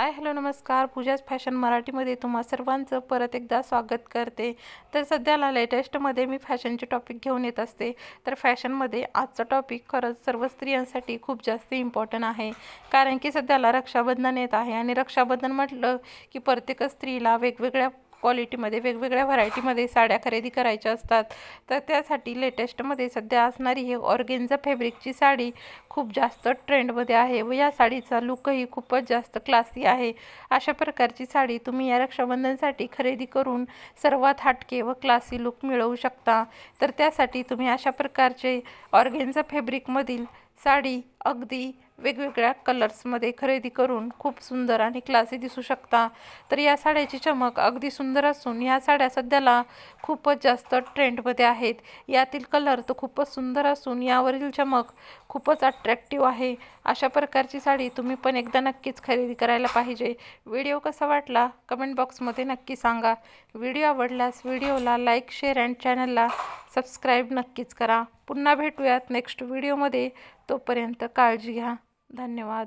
Hi hello नमस्कार. पूजाच fashion मराठीमध्ये तुम्हा सर्वांचं परत एकदा स्वागत करते. तर सध्याला लेटेस्टमध्ये मी फॅशनचे टॉपिक घेऊन येत असते. तर फॅशनमध्ये आजचा टॉपिक खरंच सर्व स्त्रियांसाठी खूप जास्त इम्पॉर्टंट आहे. कारण की सध्याला रक्षाबंधन येत आहे आणि रक्षाबंधन म्हटलं की प्रत्येक स्त्रीला वेगवेगळ्या क्वालिटीमध्ये वेगवेगळ्या व्हरायटीमध्ये साड्या खरेदी करायच्या असतात. तर त्यासाठी लेटेस्टमध्ये सध्या असणारी ही ऑर्गेन्झा फॅब्रिकची साडी खूप जास्त ट्रेंडमध्ये आहे व या साडीचा लुकही खूपच जास्त क्लासी आहे. अशा प्रकारची साडी तुम्ही या रक्षाबंधनसाठी खरेदी करून सर्वात हटके व क्लासी लुक मिळवू शकता. तर त्यासाठी तुम्ही अशा प्रकारचे ऑर्गेन्झा फॅब्रिकमधील साडी अगदी वेगवेगळ्या कलर्समध्ये खरेदी करून खूप सुंदर आणि क्लासी दिसू शकता. तर या साड्याची चमक अगदी सुंदर असून या साड्या सध्याला खूपच जास्त ट्रेंडमध्ये आहेत. यातील कलर तर खूपच सुंदर असून यावरील चमक खूपच अट्रॅक्टिव्ह आहे. अशा प्रकारची साडी तुम्ही पण एकदा नक्कीच खरेदी करायला पाहिजे. व्हिडिओ कसा वाटला? कमेंट बॉक्समध्ये नक्की सांगा. व्हिडिओ आवडल्यास व्हिडिओला लाईक शेअर अँड चॅनलला सबस्क्राईब नक्कीच करा. पुन्हा भेटूयात नेक्स्ट व्हिडिओमध्ये. तोपर्यंत काळजी घ्या. धन्यवाद.